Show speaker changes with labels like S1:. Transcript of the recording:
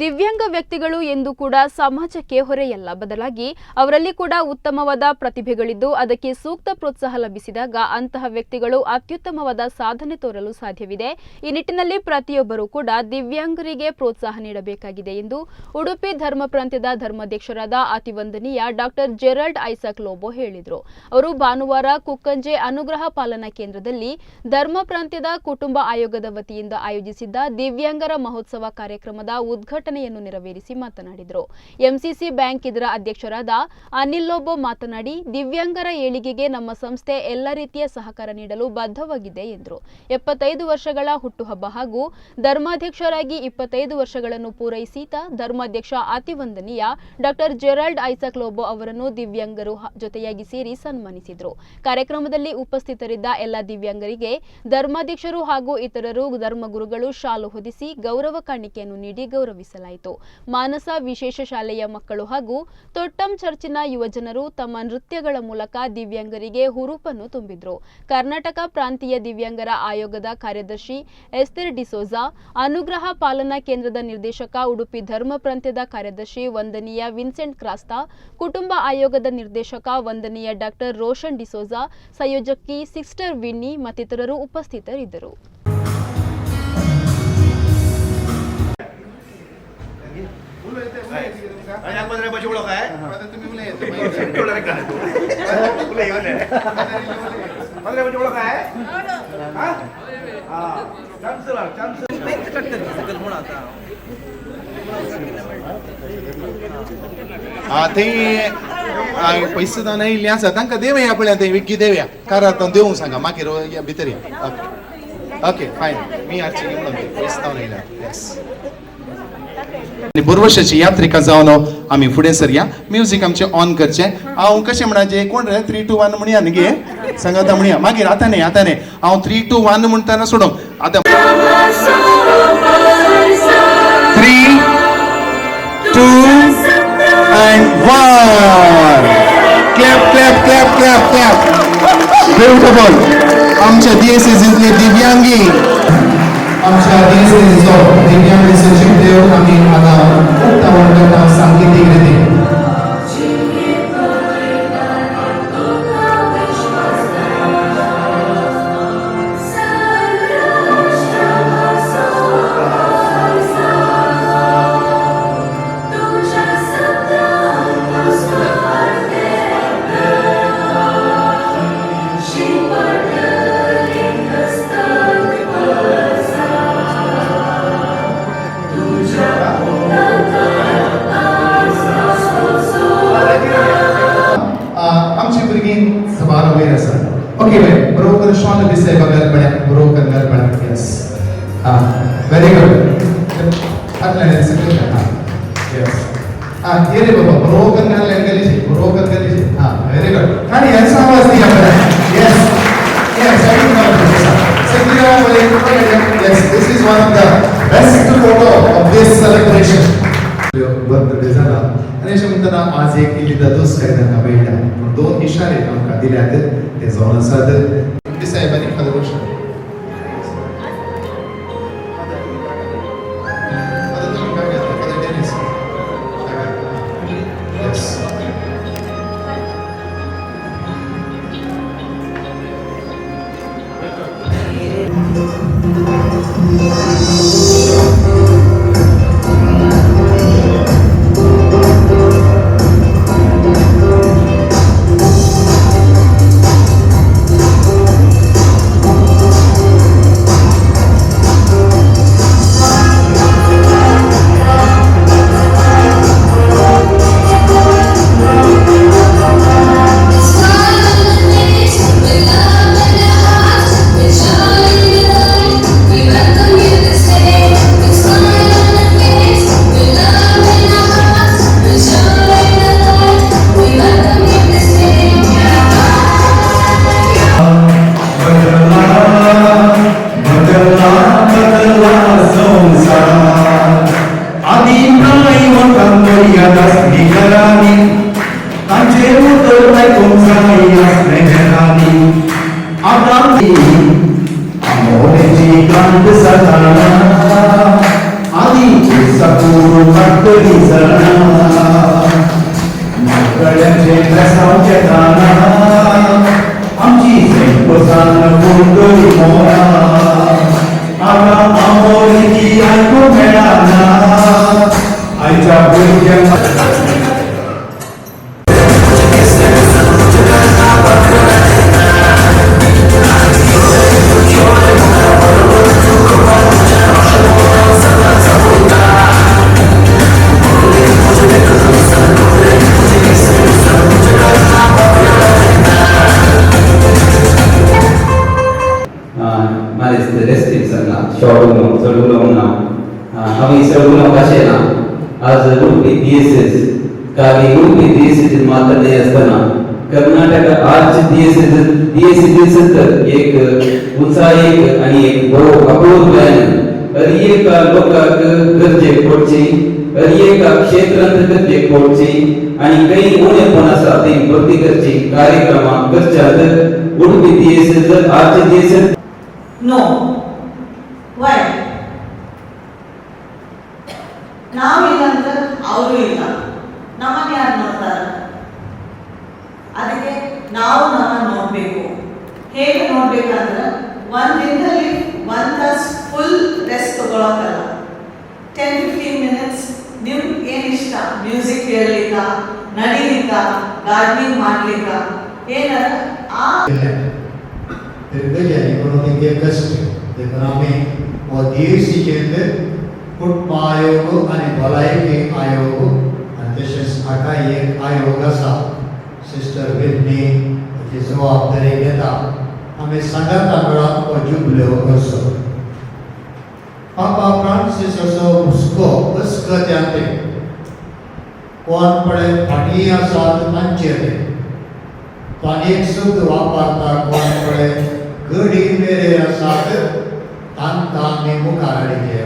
S1: ದಿವ್ಯಾಂಗ ವ್ಯಕ್ತಿಗಳು ಎಂದು ಕೂಡ ಸಮಾಜಕ್ಕೆ ಹೊರೆಯಲ್ಲ. ಬದಲಾಗಿ ಅವರಲ್ಲಿ ಕೂಡ ಉತ್ತಮವಾದ ಪ್ರತಿಭೆಗಳಿದ್ದು ಅದಕ್ಕೆ ಸೂಕ್ತ ಪ್ರೋತ್ಸಾಹ ಲಭಿಸಿದಾಗ ಅಂತಹ ವ್ಯಕ್ತಿಗಳು ಅತ್ಯುತ್ತಮವಾದ ಸಾಧನೆ ತೋರಲು ಸಾಧ್ಯವಿದೆ. ಈ ನಿಟ್ಟಿನಲ್ಲಿ ಪ್ರತಿಯೊಬ್ಬರೂ ಕೂಡ ದಿವ್ಯಾಂಗರಿಗೆ ಪ್ರೋತ್ಸಾಹ ನೀಡಬೇಕಾಗಿದೆ ಎಂದು ಉಡುಪಿ ಧರ್ಮ ಪ್ರಾಂತ್ಯದ ಧರ್ಮಾಧ್ಯಕ್ಷರಾದ ಅತಿವಂದನೀಯ ಡಾಕ್ಟರ್ ಜೆರಲ್ಡ್ ಐಸಾಕ್ ಲೋಬೋ ಹೇಳಿದರು. ಅವರು ಭಾನುವಾರ ಕುಕ್ಕಂಜೆ ಅನುಗ್ರಹ ಪಾಲನಾ ಕೇಂದ್ರದಲ್ಲಿ ಧರ್ಮ ಪ್ರಾಂತ್ಯದ ಕುಟುಂಬ ಆಯೋಗದ ವತಿಯಿಂದ ಆಯೋಜಿಸಿದ್ದ ದಿವ್ಯಾಂಗರ ಮಹೋತ್ಸವ ಕಾರ್ಯಕ್ರಮದ ಉದ್ಘಾಟನೆಯನ್ನು ನೆರವೇರಿಸಿ ಮಾತನಾಡಿದರು. ಎಂಸಿಸಿ ಬ್ಯಾಂಕ್ ಇದರ ಅಧ್ಯಕ್ಷರಾದ ಅನಿಲ್ ಲೋಬೋ ಮಾತನಾಡಿ, ದಿವ್ಯಾಂಗರ ಏಳಿಗೆಗೆ ನಮ್ಮ ಸಂಸ್ಥೆ ಎಲ್ಲ ರೀತಿಯ ಸಹಕಾರ ನೀಡಲು ಬದ್ಧವಾಗಿದೆ ಎಂದರು. ಎಪ್ಪತ್ತೈದು ವರ್ಷಗಳ ಹುಟ್ಟುಹಬ್ಬ ಹಾಗೂ ಧರ್ಮಾಧ್ಯಕ್ಷರಾಗಿ ಇಪ್ಪತ್ತೈದು ವರ್ಷಗಳನ್ನು ಪೂರೈಸಿದ ಧರ್ಮಾಧ್ಯಕ್ಷ ಅತಿವಂದನೀಯ ಡಾಕ್ಟರ್ ಜೆರಾಲ್ಡ್ ಐಸಕ್ ಲೋಬೋ ಅವರನ್ನು ದಿವ್ಯಾಂಗರು ಜೊತೆಯಾಗಿ ಸೇರಿ ಸನ್ಮಾನಿಸಿದರು. ಕಾರ್ಯಕ್ರಮದಲ್ಲಿ ಉಪಸ್ಥಿತರಿದ್ದ ಎಲ್ಲ ದಿವ್ಯಾಂಗರಿಗೆ ಧರ್ಮಾಧ್ಯಕ್ಷರು ಹಾಗೂ ಇತರರು ಧರ್ಮಗುರುಗಳು ಶಾಲು ಹೊದಿಸಿ ಗೌರವ ಕಾಣಿಕೆಯನ್ನು ನೀಡಿ ಗೌರವಿಸಲಾಯಿತು ಮಾನಸ ವಿಶೇಷ ಶಾಲೆಯ ಮಕ್ಕಳು ಹಾಗೂ ತೊಟ್ಟಂ ಚರ್ಚಿನ ಯುವಜನರು ತಮ್ಮ ನೃತ್ಯಗಳ ಮೂಲಕ ದಿವ್ಯಾಂಗರಿಗೆ ಹುರುಪನ್ನು ತುಂಬಿದ್ರು. ಕರ್ನಾಟಕ ಪ್ರಾಂತೀಯ ದಿವ್ಯಾಂಗರ ಆಯೋಗದ ಕಾರ್ಯದರ್ಶಿ ಎಸ್ತೆರ್ ಡಿಸೋಜಾ, ಅನುಗ್ರಹ ಪಾಲನಾ ಕೇಂದ್ರದ ನಿರ್ದೇಶಕ ಉಡುಪಿ ಧರ್ಮ ಪ್ರಾಂತ್ಯದ ಕಾರ್ಯದರ್ಶಿ ವಂದನೀಯ ವಿನ್ಸೆಂಟ್ ಕ್ರಾಸ್ತಾ, ಕುಟುಂಬ ಆಯೋಗದ ನಿರ್ದೇಶಕ ವಂದನೀಯ ಡಾಕ್ಟರ್ ರೋಷನ್ ಡಿಸೋಜಾ, ಸಂಯೋಜಕಿ ಸಿಸ್ಟರ್ ವಿನ್ನಿ ಮತ್ತಿತರರು ಉಪಸ್ಥಿತರಿದ್ದರು.
S2: ಯಾಕಂದ್ರೆ ಬಜೆ ಉಳೋಕೆ ಮತ್ತೆ ನಿಮ್ಮಲೇ आसा तांकां देवया पळया थंय विकी देवया कारांतल्यान देऊ सांगा मागीर या भितर या. ओके ओके फायन मी आर्ची म्हणून पयशे जावन येस बुरवशाची यात्रिका जावन आमी फुडें सरया म्युजीक आमचें ऑन करचें हांव कशें म्हणचे कोण रे थ्री टू वन म्हणया न्ही गे सांगाता म्हणया मागीर आतां न्ही आतां न्ही हांव थ्री टू वन म्हणटाना सोडूंक आतां three two and one. Clap, clap, clap, clap, clap. Beautiful. आमच्या DSSतले दिव्यांगी आमच्या DSSचो दिव्यांग सचिव आमी ಕನ್ನಡ ಗುರು ಕನ್ನಡ ಪಡಕ್ಕೆ ಎಸ್ ಹಾ ವೆರಿ ಗುಡ್ ಅಟ್ಲನೆ ಸಿಕ್ಕಿಲ್ಲ ಹಾ ಎಸ್ ಹಾ ಏರಿ ಬಾಬಾ ಗುರು ಕನ್ನಡ ಲ್ಯಾಂಗ್ವೇಜ್ ಗುರು ಕನ್ನಡ ಹಾ ವೆರಿ ಗುಡ್ ನಾನು ಎಸ್ ಆವಾಸ್ ದಿಯಾ ಬರ ಎಸ್ ಎಸ್ ಸರಿ ಸಿಕ್ಕಿಲ್ಲ ಒಳ್ಳೆ yes this is one of the best photo of this celebration बंद झाला आणि अशें म्हणटना आज एक इल्ली दादोस काय तांकां मेळटा पूण दोन इशारे आमकां दिल्यात ते जावन आसात साहेबांनी
S3: खबर আমি আমি যে তরুণায় কোন সময় is
S4: the residents అన్న షాపులో సడుగులో ఉన్న అవి సడుగులో అవకాశం आज ಉಡುಪಿ ಡಿ ಎಸ್ ಎಸ್ ಖಾಲಿ ಉಡುಪಿ ಡಿ ಎಸ್ ಎಸ್ ಮಾತಾಡೇ असताना कर्नाटक आज D S S D S S एक उत्साहिक आणि एक बरो अपूर्व बयान अर्येक लोकांक गरजेक पडची अर्येक क्षेत्रांत गरजेक पडची आणि काही उणेपण आसा ती भरती करची कार्यक्रमां करच्यात उडपी डी एस एस आज D S S
S5: No. Why? ನಾವಿಲ್ಲ ಅಂದ್ರೆ ಅವರು ಇಲ್ಲ. ನಮ್ಮನ್ನ ಯಾರು ನೋಡ್ತಾರೆ? ಅದಕ್ಕೆ ನಾವು ನಮ್ಮ ನೋಡ್ಬೇಕು. ಹೇಗೆ ನೋಡ್ಬೇಕಂದ್ರೆ ಒಂದಿನದಲ್ಲಿ ದಿನದಲ್ಲಿ ಒಂದ್ ತಾಸ್ ಫುಲ್ ರೆಸ್ಟ್ ತಗೊಳಕಲ್ಲ ಟೆನ್ ಫಿಫ್ಟೀನ್ ಮಿನಿಟ್ಸ್ ನಿಮ್ಗೆ ಏನಿಷ್ಟ? ಮ್ಯೂಸಿಕ್ ಕೇಳಲಿಕ್ಕ, ನಡಿಲಿಕ್ಕ ಗಾರ್ಡನಿಂಗ್ ಮಾಡ್ಲಿಕ್ಕ. ಏನಾರ ಆ
S6: திருக்கலியனிக்குனதிங்கேகஸ்ட் දෙකනමේ ඔය දීර්ෂිකෙන්ද කුට් පායෝග අනේ බලයේ ආයෝග අධ්‍යක්ෂස් අකයේ ආයෝගස सिस्टर विननी જે જવાબદારી લેતા અમે સંગત આગળ કો જુબલે કરશો પાપા ફ્રાન્સિસ હસો ઉસકો ઉસકો જાતે કોણ પડે પટિયા સાથ મંચે તો અનેક શુદ્ધ વાપરતા કોણ પડે ગઢ હિમેરે રસાત તાન તાન ને મુકારણી